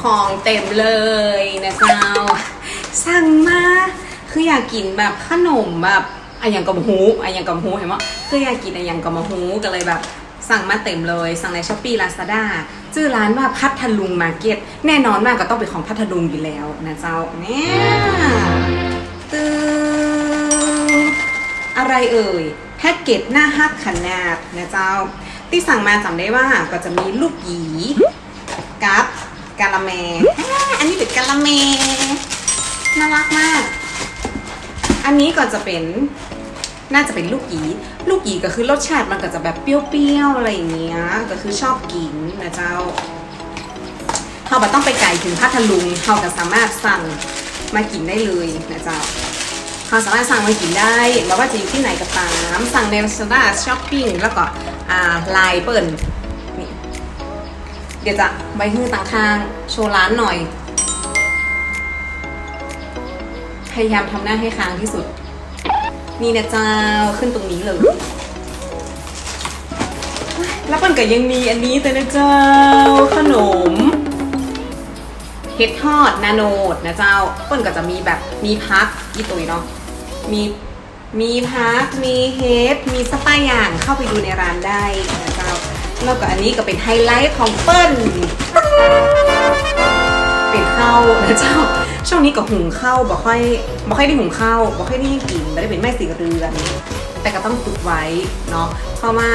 ของเต็มเลยนะเจ้า สั่งมาคืออยากกินแบบขนมแบบอะอย่างกับฮูอะอย่างกับฮูเห็นไหมคืออยากกินอะอย่างกับฮูก็เลยแบบสั่งมาเต็มเลย สั่งในช้อปปี้ลาซาด้าชื่อร้านว่าพัทลุงมาร์เก็ตแน่นอนมากก็ต้องเป็นของพัทลุงอยู่แล้วนะเจ้าเนี่ยตึงอะไรเอ่ยแพ็กเกจหน้าฮักขนาดนะเจ้า ที่สั่งมาจำได้ว่าก็จะมีลูกหยีกับ กาละแมอ่าอันนี้เป็นกาละแมน่ารักมาก อันนี้ก็จะเป็นน่าจะเป็นลูกหยี ลูกหยีก็คือรสชาติมันก็จะแบบเปรี้ยวๆอะไรอย่างเงี้ย ก็คือชอบกินนะเจ้าเราไม่ต้องไปไกลถึงพัทลุงเราก็สามารถสั่งมากินได้เลยนะเจ้าเราสามารถสั่งมากินได้ไม่ว่าจะอยู่ที่ไหนก็ตาม สั่งใน Lazada Shopping แล้วก็ไลน์เปิ่นนี่ เดี๋ยวจะใบหื้อต่างทาง โชว์ร้านหน่อย พยายามทำหน้าให้ค้างที่สุด นี่นะเจ้าขึ้นตรงนี้เลยแล้วมันก็ยังมีอันนี้แต่นะเจ้า ขนมเห็ดทอดนาโนดนะเจ้าเปิ้นก็จะมีแบบมีพักยี่ตุยเนาะมีมีพักมีเฮดมีสปาอย่างเข้าไปดูในร้านได้ แล้วก็อันนี้ก็เป็นไฮไลท์ของเปิ้ลเป็นข้าวนะเจ้า ช่วงนี้ก็หุงข้าวบ่ค่อยบ่ค่อยได้หุงข้าวบ่ค่อยได้กินไม่ได้เป็นแม่สีเรือนแต่ก็ต้องฝึกไว้เนาะ เพราะว่า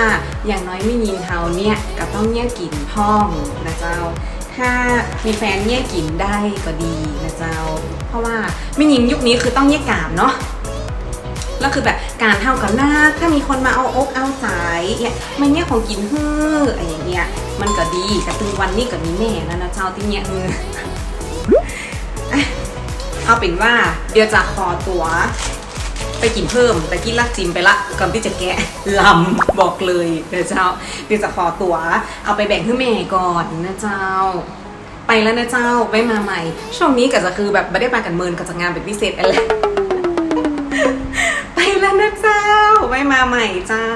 อย่างน้อยไม่ยินเฮาเนี่ยก็ต้องแยกกินพ่องนะเจ้า ถ้ามีแฟนแยกกินได้ก็ดีนะเจ้า เพราะว่าไม่ยิงยุคนี้คือต้องแยกกามเนาะ แล้วคือแบบการเท่ากับหน้าถ้ามีคนมาเอาอกเอาสายเนี่ยมันเนี่ยของกินฮื้ออะไรอย่างเงี้ยมันก็ดีกระตึงวันนี้ก็มีแม่แล้วนะเจ้าที่เนี่ยฮืออเอาเป็นว่าเดี๋ยวจะขอตัวไปกินเพิ่มแต่กินลักจิมไปละก่อนที่จะแกะลำบอกเลยเดี๋ยวเจ้าเดี๋ยวจะขอตัวเอาไปแบ่งให้แม่ก่อนนะเจ้า ไปแล้วนะเจ้าไว้มาใหม่ ช่วงนี้ก็จะคือแบบไม่ได้มากันเมินก็จะงานเป็นพิเศษอะไร แล้วนะเจ้า ไว้มาใหม่เจ้า